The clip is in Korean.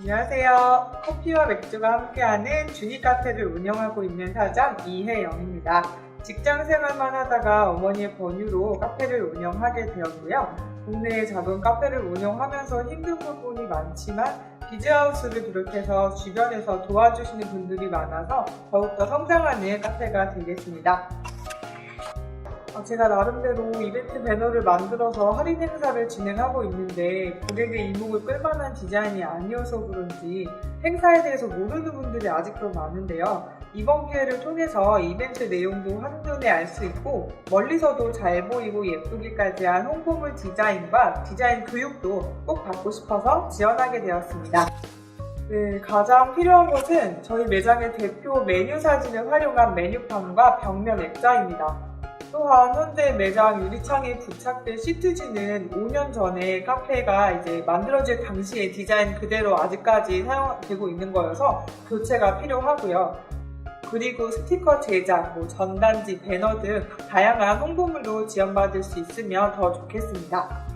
안녕하세요. 커피와 맥주가 함께하는 주니 카페를 운영하고 있는 사장 이혜영입니다. 직장 생활만 하다가 어머니의 권유로 카페를 운영하게 되었고요. 국내에 작은 카페를 운영하면서 힘든 부분이 많지만 비즈하우스를 비롯해서 주변에서 도와주시는 분들이 많아서 더욱더 성장하는 카페가 되겠습니다. 어, 제가 나름대로 이벤트 배너를 만들어서 할인 행사를 진행하고 있는데 고객의 이목을 끌만한 디자인이 아니어서 그런지 행사에 대해서 모르는 분들이 아직도 많은데요. 이번 기회를 통해서 이벤트 내용도 한눈에 알 수 있고 멀리서도 잘 보이고 예쁘기까지 한 홍보물 디자인과 디자인 교육도 꼭 받고 싶어서 지원하게 되었습니다. 네, 가장 필요한 것은 저희 매장의 대표 메뉴 사진을 활용한 메뉴판과 벽면 액자입니다. 또한 현재 매장 유리창에 부착된 시트지는 5년 전에 카페가 이제 만들어질 당시의 디자인 그대로 아직까지 사용되고 있는 거여서 교체가 필요하고요. 그리고 스티커 제작, 뭐 전단지, 배너 등 다양한 홍보물로 지원받을 수 있으면 더 좋겠습니다.